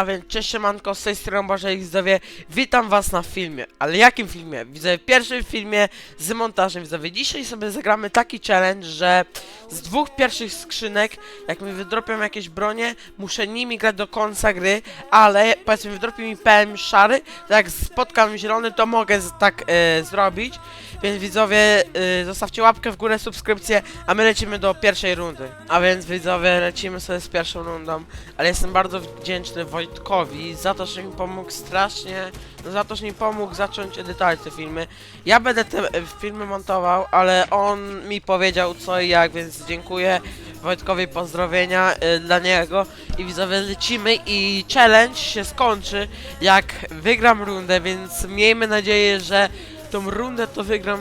A więc cześć siemanko, z tej strony Boże widzowie, witam was na filmie. Ale jakim filmie? Widzę w pierwszym filmie z montażem widzowie. Dzisiaj sobie zagramy taki challenge, że z dwóch pierwszych skrzynek, jak mi wydropią jakieś bronie, muszę nimi grać do końca gry, ale powiedzmy wydropi mi PM szary, to jak spotkam zielony, to mogę tak e, zrobić. Więc widzowie, e, zostawcie łapkę w górę, subskrypcję, a my lecimy do pierwszej rundy. A więc widzowie, lecimy sobie z pierwszą rundą, ale jestem bardzo wdzięczny Wojtkowi za to, że mi pomógł strasznie, za to, że mi pomógł zacząć edytować te filmy. Ja będę te filmy montował, ale on mi powiedział co i jak, więc dziękuję Wojtkowi, pozdrowienia y, dla niego. I widzowie, lecimy i challenge się skończy, jak wygram rundę, więc miejmy nadzieję, że tą rundę to wygram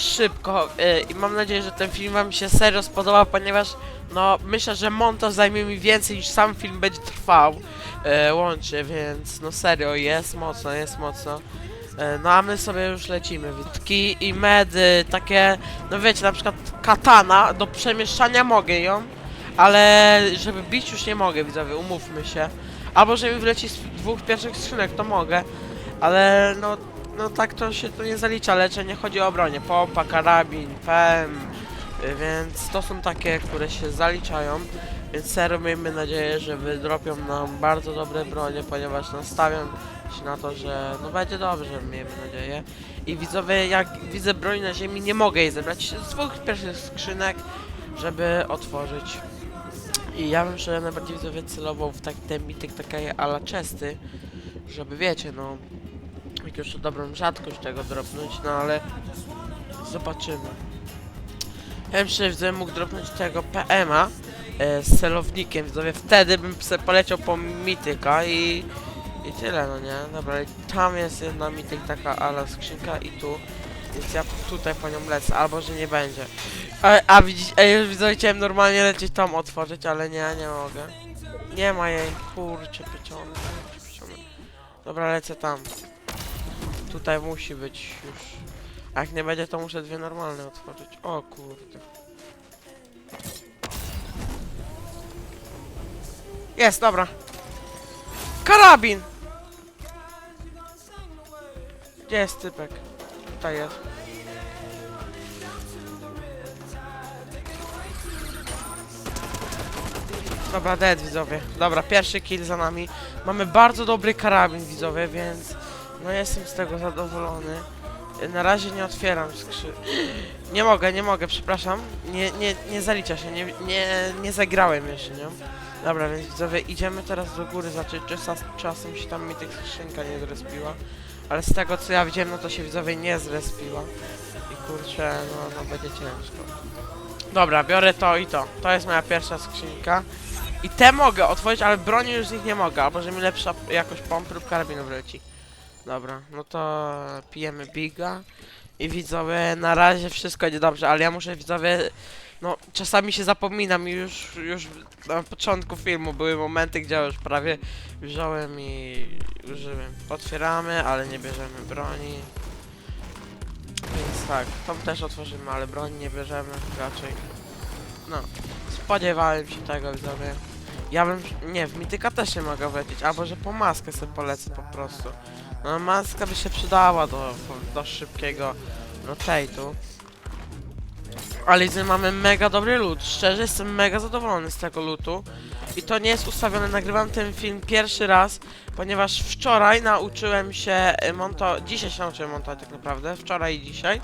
szybko y, i mam nadzieję, że ten film wam się serio spodoba, ponieważ no myślę, że montaż zajmie mi więcej niż sam film będzie trwał e, łącznie, więc no serio, jest mocno, jest mocno. E, no a my sobie już lecimy. Witki i medy, takie, no wiecie, na przykład katana, do przemieszczania mogę ją, ale żeby bić już nie mogę, widzowie, umówmy się. Albo że mi wleci z dwóch pierwszych skrzynek, to mogę, ale no, no tak to się to nie zalicza, leczenie chodzi o bronię, pompa, karabin, PM, więc to są takie, które się zaliczają. Więc serio miejmy nadzieję, że wydropią nam bardzo dobre bronie, ponieważ nastawiam się na to, że no będzie dobrze, miejmy nadzieję. I widzowie, jak widzę broń na ziemi, nie mogę jej zebrać z dwóch pierwszych skrzynek, żeby otworzyć. I ja bym się najbardziej widzowie celował w tak te mityk takie ala chesty, żeby wiecie, no jakąś dobrą rzadkość tego dropnąć, no ale zobaczymy. Ja się widzowie mógł dropnąć tego PMA e, z celownikiem, wtedy bym se poleciał po mityka i i tyle, no nie? Dobra, tam jest jedna mityk taka ala skrzynka i tu. Więc ja tutaj po nią lecę, albo że nie będzie. A, a widzicie, ej, już widzowie, chciałem normalnie lecieć tam otworzyć, ale nie, nie mogę. Nie ma jej, kurczę, pieczony, kurczę, pieczony. Dobra, lecę tam. Tutaj musi być już. A jak nie będzie, to muszę dwie normalne otworzyć. O kurde. Jest, dobra. Karabin! Gdzie jest typek? Tutaj jest. Dobra, dead widzowie. Dobra, pierwszy kill za nami. Mamy bardzo dobry karabin widzowie, więc no jestem z tego zadowolony. Na razie nie otwieram skrzy... Nie mogę, nie mogę, przepraszam. Nie, nie, nie zalicza się, nie, nie, nie zagrałem jeszcze, nie? Dobra, więc widzowie, idziemy teraz do góry, czas, czasem się tam mi tych skrzynka nie zrespiła. Ale z tego co ja widziałem, no to się widzowie nie zrespiła. I kurczę, no, no będzie ciężko. Dobra, biorę to i to. To jest moja pierwsza skrzynka. I te mogę otworzyć, ale broni już z nich nie mogę, albo że mi lepsza jakoś pomp lub karabinu wleci. Dobra, no to pijemy biga. I widzowie, na razie wszystko idzie dobrze, ale ja muszę widzowie no, czasami się zapominam i już, już na początku filmu były momenty, gdzie już prawie wziąłem i użyłem. Otwieramy, ale nie bierzemy broni. Więc tak, tą też otworzymy, ale broni nie bierzemy raczej. No, spodziewałem się tego, widzowie. Ja bym, nie, w mityka też nie mogę wlecieć, albo że po maskę sobie polecę po prostu. No, maska by się przydała do, do szybkiego rotate'u. Ale widzę, mamy mega dobry loot. Szczerze jestem mega zadowolony z tego lootu. I to nie jest ustawione. Nagrywam ten film pierwszy raz, ponieważ wczoraj nauczyłem się montować. Dzisiaj się nauczyłem montować tak naprawdę. Wczoraj i dzisiaj.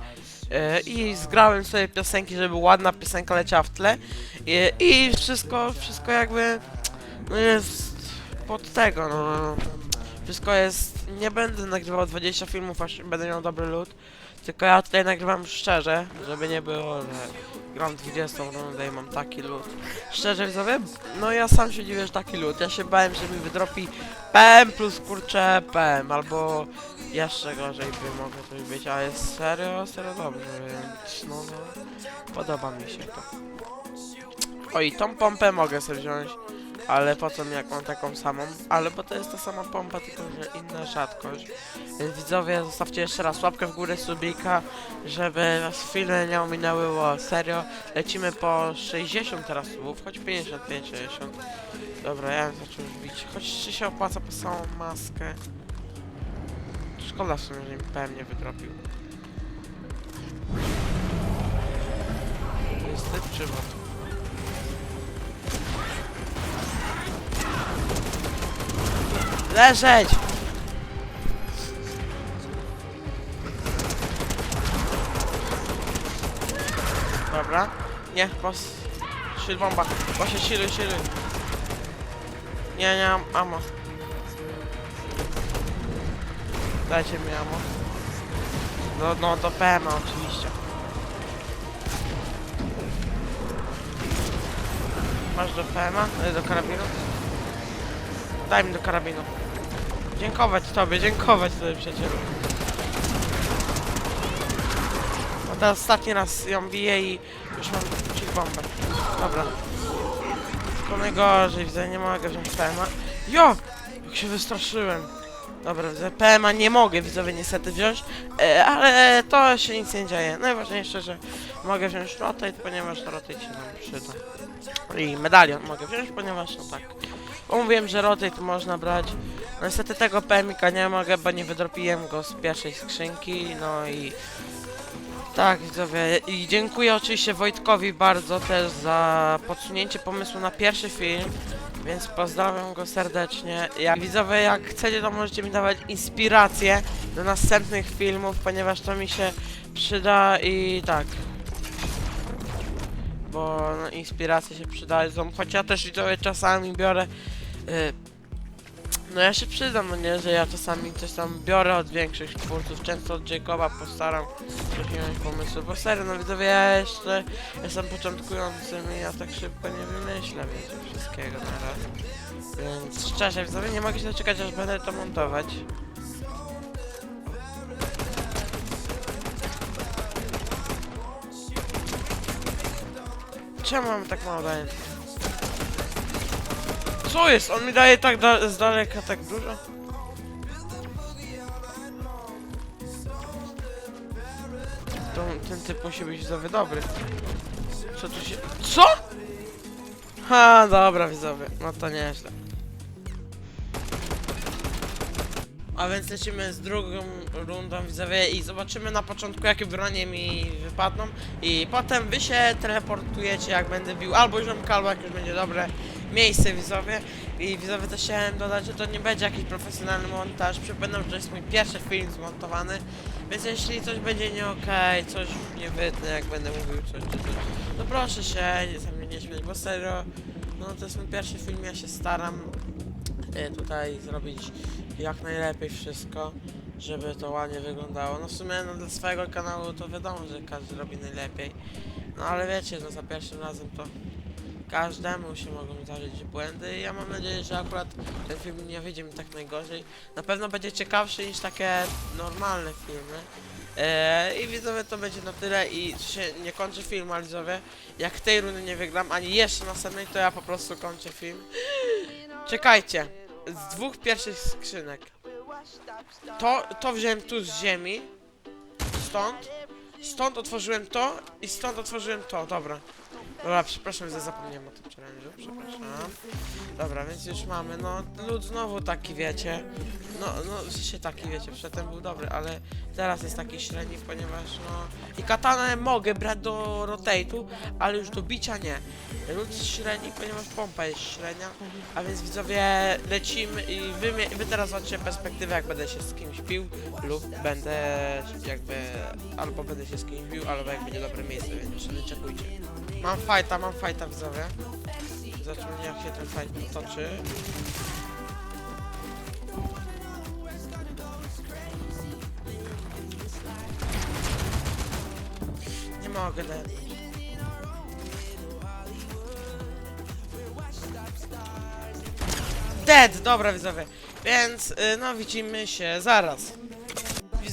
Yy, I zgrałem sobie piosenki, żeby ładna piosenka leciała w tle. Yy, I wszystko, wszystko jakby. No jest pod tego, no. Wszystko jest. Nie będę nagrywał 20 filmów, aż będę miał dobry loot. Tylko ja tutaj nagrywam szczerze, żeby nie było, że gram 20 rundę i mam taki loot. Szczerze widzowie, no ja sam się dziwię, że taki loot. Ja się bałem, że mi wydropi PM plus kurcze PM, albo jeszcze gorzej by mogło coś być, a jest serio, serio dobrze, więc no, no podoba mi się to. O i tą pompę mogę sobie wziąć, ale po co mi jak mam taką samą? Ale bo to jest ta sama pompa, tylko że inna rzadkość. Więc widzowie, zostawcie jeszcze raz łapkę w górę, subika, żeby nas chwilę nie ominęło, serio. Lecimy po 60 teraz słów, choć 55, 60. Dobra, ja zaczął już bić. Choć czy się opłaca po samą maskę. Szkoda w sumie, że mi pewnie wydrobił. To jest typ czy Leżeć! Dobra. Nie, pos... Shield bomba. Właśnie shield, shield. Nie, nie mam ammo. Dajcie mi ammo. No, no, do PM oczywiście. Masz do PM? Do karabinu? Daj mi do karabinu. Dziękować tobie, dziękować tobie przyjacielu. No teraz ostatni raz ją biję i już mam chill bombę. Dobra. Tylko najgorzej, widzę, nie mogę wziąć PMA. Jo! Jak się wystraszyłem. Dobra, widzę, PMA nie mogę widzowie niestety wziąć, e, ale to się nic nie dzieje. Najważniejsze, że mogę wziąć rotate, ponieważ rotate się nam przyda. I medalion mogę wziąć, ponieważ no tak. Bo mówiłem, że rotate można brać. Niestety tego PMika nie mogę, bo nie wydropiłem go z pierwszej skrzynki, no i... Tak, widzowie, i dziękuję oczywiście Wojtkowi bardzo też za podsunięcie pomysłu na pierwszy film, więc pozdrawiam go serdecznie. Jak widzowie, jak chcecie, to możecie mi dawać inspirację do następnych filmów, ponieważ to mi się przyda i tak. Bo no, inspiracje się przydadzą, choć ja też widzowie czasami biorę... Y, no ja się przyznam, no nie, że ja czasami coś tam biorę od większych twórców, często od Jacoba postaram wziąć pomysły, bo serio, no widzowie, ja jeszcze jestem początkującym i ja tak szybko nie wymyślę, wiecie, wszystkiego na raz. Więc szczerze, widzowie, nie mogę się doczekać, aż będę to montować. Czemu mam tak mało? Co jest? On mi daje tak da z daleka tak dużo? To, ten typ musi być widzowie dobry. Co tu się... Co?! Ha, dobra widzowie, no to nieźle. A więc lecimy z drugą rundą widzowie i zobaczymy na początku jakie bronie mi wypadną i potem wy się teleportujecie jak będę bił albo ziomka, albo jak już będzie dobre miejsce widzowie i widzowie też chciałem dodać, że to nie będzie jakiś profesjonalny montaż, przypominam, że to jest mój pierwszy film zmontowany więc jeśli coś będzie nie okej, coś nie wytnę jak będę mówił coś czy coś no proszę się nie, ze mnie nie bo serio no to jest mój pierwszy film, ja się staram e, tutaj zrobić jak najlepiej wszystko, żeby to ładnie wyglądało. No w sumie no, dla swojego kanału to wiadomo, że każdy robi najlepiej. No ale wiecie, no za pierwszym razem to każdemu się mogą zdarzyć błędy ja mam nadzieję, że akurat ten film nie wyjdzie mi tak najgorzej. Na pewno będzie ciekawszy niż takie normalne filmy. Eee, I widzowie to będzie na tyle i się nie kończy film, ale widzowie, jak tej rundy nie wygram, ani jeszcze następnej, to ja po prostu kończę film. Czekajcie, z dwóch pierwszych skrzynek. To, to wziąłem tu z ziemi. Stąd. Stąd otworzyłem to i stąd otworzyłem to, dobra. Dobra, przepraszam, że zapomniałem o tym challenge'u, przepraszam. Dobra, więc już mamy, no, lud znowu taki, wiecie. No, no, się taki, wiecie, przedtem był dobry, ale teraz jest taki średni, ponieważ, no... I katanę mogę brać do rotate'u, ale już do bicia nie. Lud średni, ponieważ pompa jest średnia, a więc widzowie lecimy i wy, wy teraz zobaczycie perspektywę, jak będę się z kimś pił lub będę jakby, albo będę się z kimś bił, albo jak będzie dobre miejsce, więc wyczekujcie. Mam fajta, mam fajta widzowie. Zobaczymy jak się ten fight potoczy. Nie mogę dać. Dead, dobra widzowie. Więc, y, no widzimy się zaraz.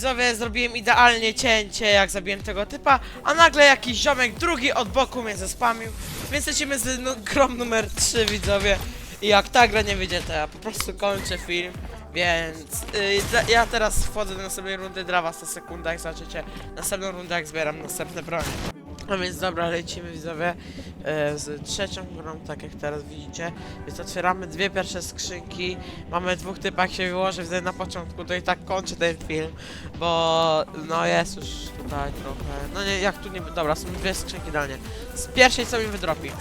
Widzowie, zrobiłem idealnie cięcie, jak zabiłem tego typa, a nagle jakiś ziomek drugi od boku mnie zespamił. Więc lecimy z no, grą numer 3, widzowie. I jak ta gra nie wyjdzie, to ja po prostu kończę film. Więc y, za- ja teraz wchodzę do następnej rundy, dla was to sekunda, jak zobaczycie następną rundę, jak zbieram następne bronie. A więc dobra, lecimy widzowie e, z trzecią grą, tak jak teraz widzicie. Więc otwieramy dwie pierwsze skrzynki. Mamy dwóch typach się wyłoży widzowie na początku, to i tak kończę ten film, bo no jest już tutaj trochę. No nie, jak tu nie. Dobra, są dwie skrzynki dalnie. Z pierwszej co mi wydropi.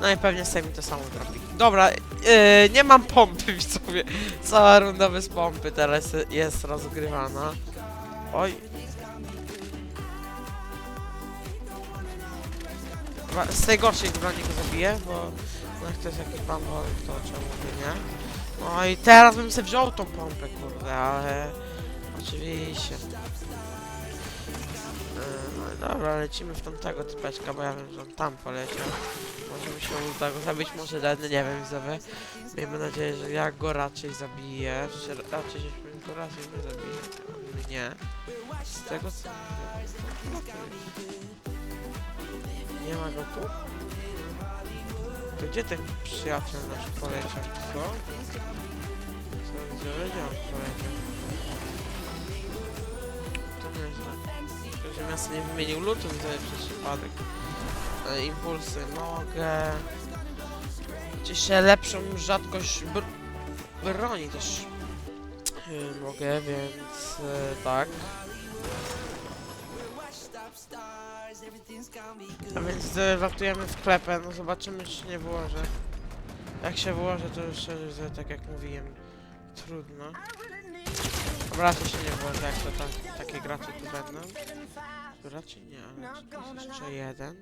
No i pewnie sobie mi to samo wydropi. Dobra, e, nie mam pompy widzowie. Cała runda bez pompy teraz jest rozgrywana. Oj, Z tej gorszej broni go zabiję, bo jak to jest jakiś bambol, to czemu by nie? No i teraz bym sobie wziął tą pompę, kurde, ale oczywiście. Yy, No dobra, lecimy w tamtego typeczka, bo ja wiem, że on tam poleciał. Może mi się uda go zabić, może dany, nie wiem, widzowie. Miejmy nadzieję, że ja go raczej zabiję. Że raczej żeśmy go raczej nie zabili. Nie. Z tego co... Nie ma go tu? To gdzie ten przyjaciel nasz poleciał? Co? Co gdzie wiedział poleciał? To nieźle. Tylko, że sobie nie wymienił lutu tutaj przez przypadek. E, impulsy mogę. Jeszcze lepszą rzadkość br broni też e, mogę, więc e, tak. A więc e, wartujemy w klepę, no zobaczymy czy się nie wyłożę. Jak się wyłożę to już szczerze, tak jak mówiłem, trudno. Dobra, to się nie wyłożę, jak to tak, takie gracze tu będą. Tu raczej nie, ale jest jeszcze jeden?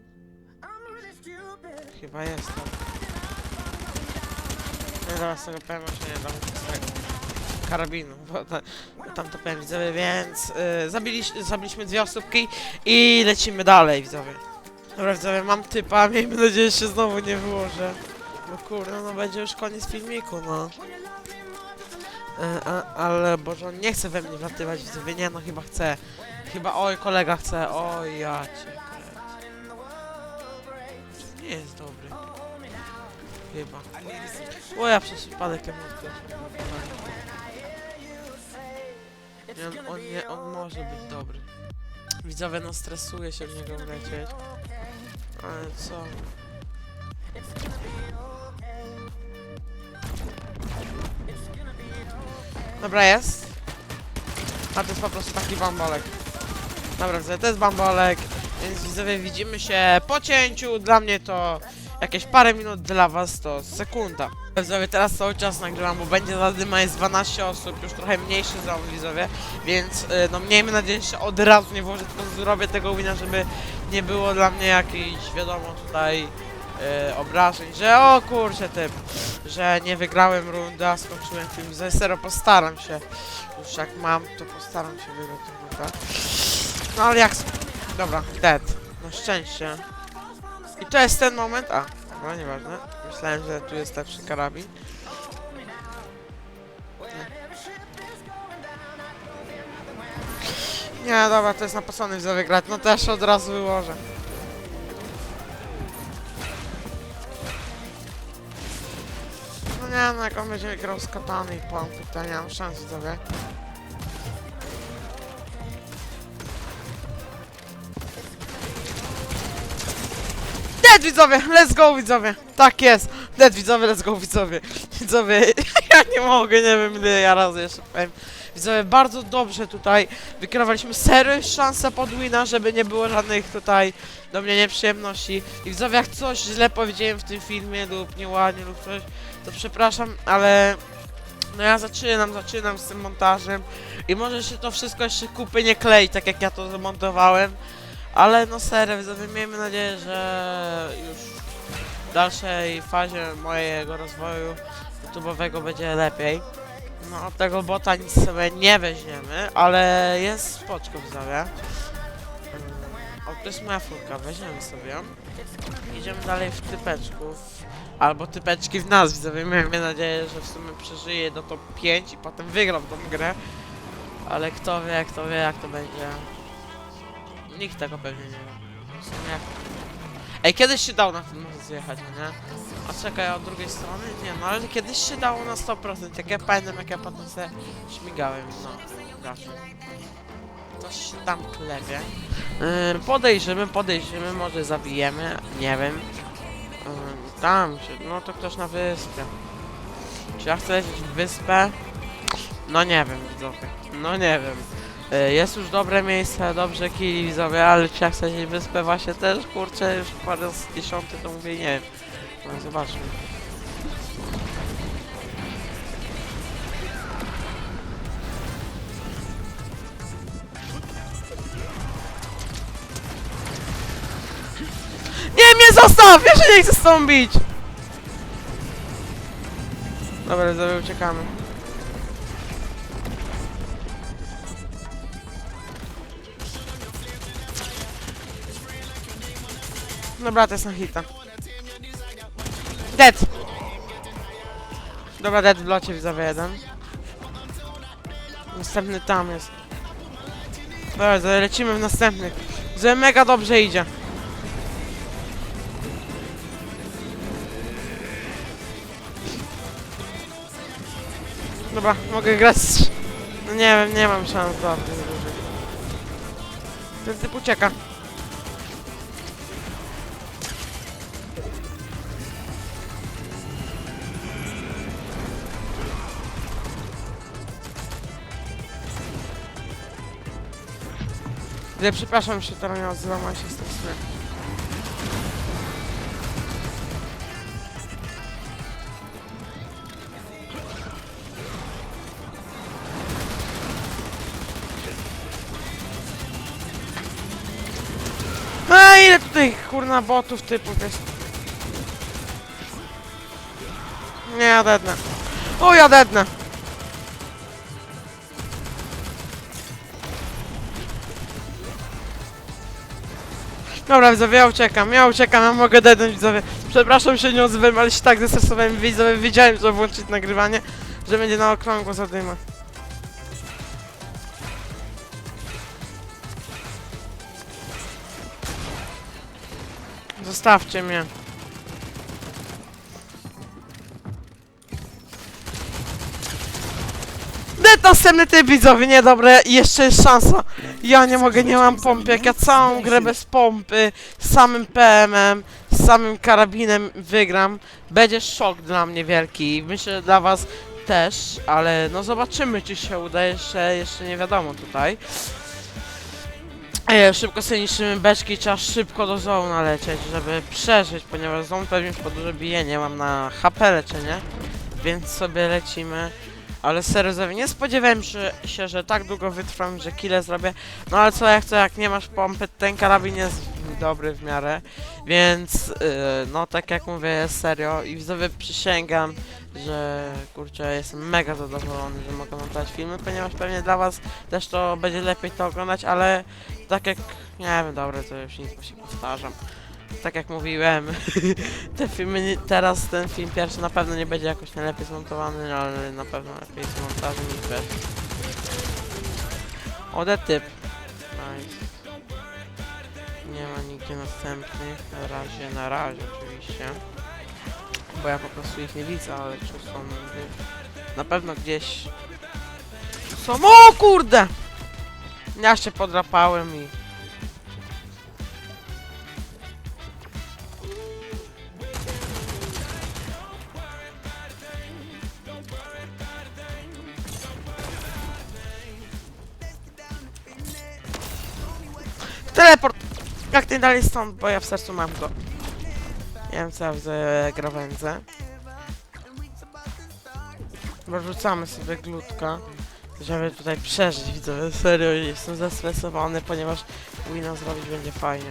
Chyba jest tam. Nie, zaraz tego powiem, że nie dam karabinu, bo, ta, tam to powiem widzowie, więc y, zabiliś, zabiliśmy dwie osóbki i lecimy dalej widzowie. Dobra widzowie, mam typa, miejmy nadzieję, że się znowu nie wyłożę. No kurde, no będzie już koniec filmiku, no. E, a, ale Boże, on nie chce we mnie wlatywać widzowie, nie no chyba chce. Chyba, oj kolega chce, oj ja cię. Nie jest dobry. Chyba. O ja przez przypadek emotkę. Nie, on, on, nie, on może być dobry. Widzowie, no stresuje się w niego wlecieć. Ale co? Dobra, jest. A to jest po prostu taki bambolek. Dobra, widzowie, to jest bambolek. Więc widzowie, widzimy się po cięciu. Dla mnie to jakieś parę minut, dla was to sekunda. Widzowie, teraz cały czas nagrywam, bo będzie zadyma, jest 12 osób, już trochę mniejszy zon widzowie, więc y, no miejmy nadzieję, że od razu nie włożę, tylko zrobię tego wina, żeby nie było dla mnie jakichś, wiadomo, tutaj y, obrażeń, że o kurczę typ, że nie wygrałem rundę, a skończyłem film, za zero postaram się, już jak mam, to postaram się wygrać rundę. No ale jak, dobra, dead, na szczęście. I to jest ten moment, a, no nieważne, myślałem, że tu jest lepszy karabin. Nie. Dobra, to jest napasony w wygrać, no też od razu wyłożę. No nie, no jak on będzie grał z katany i ja nie mam szans widzowie. Dead widzowie, let's go widzowie, tak jest. Dead widzowie, let's go widzowie. Widzowie, ja nie mogę, nie wiem ile ja razy jeszcze powiem. Widzowie, bardzo dobrze tutaj wykierowaliśmy serio szansę pod wina, żeby nie było żadnych tutaj do mnie nieprzyjemności. I widzowie, jak coś źle powiedziałem w tym filmie lub nieładnie lub coś, to przepraszam, ale no ja zaczynam, zaczynam z tym montażem i może się to wszystko jeszcze kupy nie klei, tak jak ja to zamontowałem. Ale no serio, miejmy nadzieję, że już w dalszej fazie mojego rozwoju YouTube'owego będzie lepiej. No, od tego bota nic sobie nie weźmiemy, ale jest spoczko widzowie. Mm, O, to jest moja furka, weźmiemy sobie. Idziemy dalej w typeczków. Albo typeczki w nas, widzowie. Miejmy nadzieję, że w sumie przeżyję do top 5 i potem wygram tą grę. Ale kto wie, kto wie jak to będzie. Nikt tego pewnie nie sumie jak... Ej, kiedyś się dało na tym most zjechać, no nie? A czekaj, od drugiej strony? Nie, no ale kiedyś się dało na 100%. Jak ja pamiętam, jak ja potem sobie śmigałem, no, raczej. ktoś się tam klepie. Yy, podejrzymy, podejrzymy, może zabijemy, nie wiem. Yy, tam się, no to ktoś na wyspie. Czy ja chcę lecieć w wyspę? No nie wiem, widzowie. No nie wiem. Yy, jest już dobre miejsce, dobrze kili widzowie, ale czy ja chcę lecieć w wyspę właśnie też, kurczę, już po raz dziesiąty to mówię, nie wiem. No zobaczmy. Nie, mnie zostaw! Ja się nie chcę bić! Dobra, sobie uciekamy. Dobra, to jest na hita. Dead! Dobra, dead w locie widzowie jeden. Następny tam jest. Dobra, lecimy w następny. Że mega dobrze idzie. Dobra, mogę grać. No nie wiem, nie mam szans dobrze dłużej. Ten typ ucieka. Ale przepraszam się, teraz nie odzywam się z tej strony. A ile tutaj kurna botów typów jest? Nie, ja dednę. O. Dobra, widzowie, ja uciekam, ja uciekam, ja mogę dednąć, widzowie. Przepraszam się, nie odzywam, ale się tak zestresowałem, widzowie, wiedziałem, że włączyć nagrywanie, że będzie na okrągło zadyma. Zostawcie mnie. Następny typ widzowie, niedobre, jeszcze jest szansa. Ja nie mogę, nie mam pompy, jak ja całą grę bez pompy, z samym PM-em, z samym karabinem wygram, będzie szok dla mnie wielki, myślę, że dla was też, ale no zobaczymy, czy się uda, jeszcze, jeszcze nie wiadomo tutaj. E, szybko sobie niszczymy beczki, trzeba szybko do zona lecieć, żeby przeżyć, ponieważ zon pewnie już po duże bije, nie mam na HP leczenie, więc sobie lecimy. Ale serio, nie spodziewałem się, że tak długo wytrwam, że kile zrobię. No ale co ja chcę, jak nie masz pompy, ten karabin jest dobry w miarę. Więc, yy, no tak jak mówię, serio. I widzowie przysięgam, że kurczę, jestem mega zadowolony, że mogę montować filmy, ponieważ pewnie dla was też to będzie lepiej to oglądać, ale tak jak, nie wiem, dobra, to już nic, bo się powtarzam. Tak jak mówiłem, te filmy, teraz ten film pierwszy na pewno nie będzie jakoś najlepiej zmontowany, no, ale na pewno lepiej z niż bez. Ode typ. Nice. Nie ma nigdzie następnych, na razie, na razie oczywiście. Bo ja po prostu ich nie widzę, ale czy są. Na pewno gdzieś... Są... O kurde! Ja się podrapałem i... Teleport! Jak ty dalej stąd, bo ja w sercu mam go. Nie wiem co ja w grawędzę. Bo rzucamy sobie glutka, żeby tutaj przeżyć, widzowie. Serio, jestem zestresowany, ponieważ wina zrobić będzie fajnie.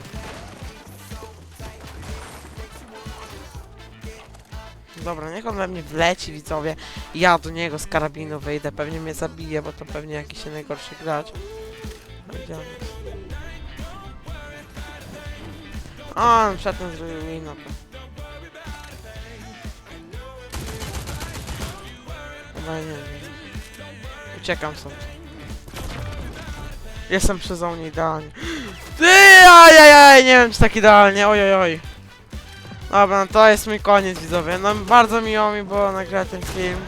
Dobra, niech on we mnie wleci, widzowie. Ja do niego z karabinu wyjdę, pewnie mnie zabije, bo to pewnie jakiś najgorszy gracz. No, A, przedtem zrobił mi no to. Chyba nie, nie. Uciekam stąd. Jestem przy zonie idealnie. Ty, ajajaj, nie wiem czy tak idealnie, oj, oj. Dobra, no to jest mój koniec widzowie. No bardzo miło mi było nagrać ten film.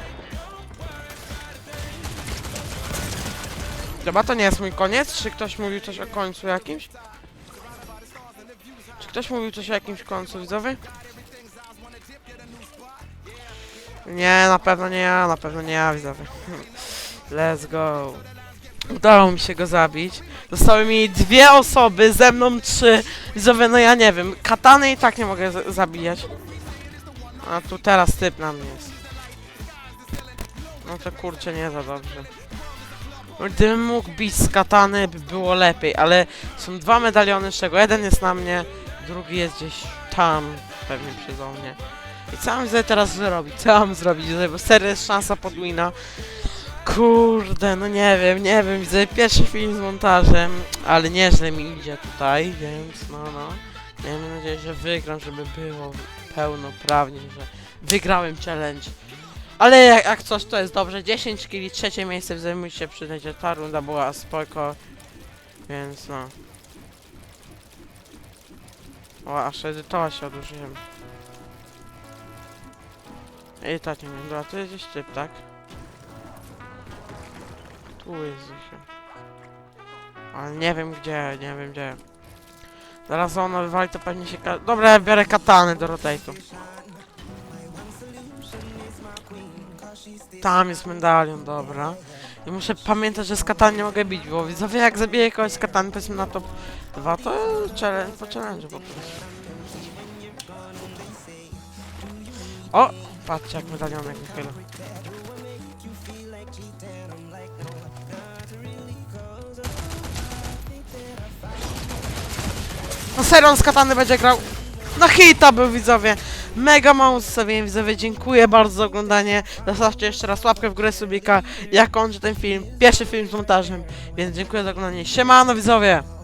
Chyba to nie jest mój koniec. Czy ktoś mówił coś o końcu jakimś? Ktoś mówił coś o jakimś końcu, widzowie? Nie, na pewno nie ja, na pewno nie ja, widzowie. Let's go. Udało mi się go zabić. Zostały mi dwie osoby, ze mną trzy. Widzowie, no ja nie wiem. Katany i tak nie mogę zabijać. A tu teraz typ na mnie jest. No to kurczę, nie za dobrze. Gdybym mógł bić z katany, by było lepiej, ale są dwa medaliony, z czego jeden jest na mnie, drugi jest gdzieś tam, pewnie przyjdą mnie. I co mam teraz zrobić? Co mam zrobić? Bo serio jest szansa podwójna. Kurde, no nie wiem, nie wiem, widzę pierwszy film z montażem, ale nieźle mi idzie tutaj, więc no, no. Miejmy nadzieję, że wygram, żeby było pełnoprawnie, że wygrałem challenge. Ale jak, jak coś, to jest dobrze. 10 kili, trzecie miejsce zajmuj się przydać, ta runda była spoko. Więc no. O, aż edytować się odłożyłem. I tak nie wiem, dobra, to jest gdzieś typ, tak? Tu jest gdzieś. Ale nie wiem gdzie, nie wiem gdzie. Zaraz ona wywali, to pewnie się... Dobra, ja biorę katany do rotate'u. Tam jest medalion, dobra. I muszę pamiętać, że z katany nie mogę bić, bo widzowie jak zabiję kogoś z katany, powiedzmy na top 2, to challenge, po challenge po prostu. O! Patrzcie jak medalion jak wychyla. No serio, on z katany będzie grał. Na hita był widzowie. Mega mało zostawiłem widzowie. Dziękuję bardzo za oglądanie. Zostawcie jeszcze raz łapkę w górę subika. Ja kończę ten film. Pierwszy film z montażem. Więc dziękuję za oglądanie. Siemano widzowie.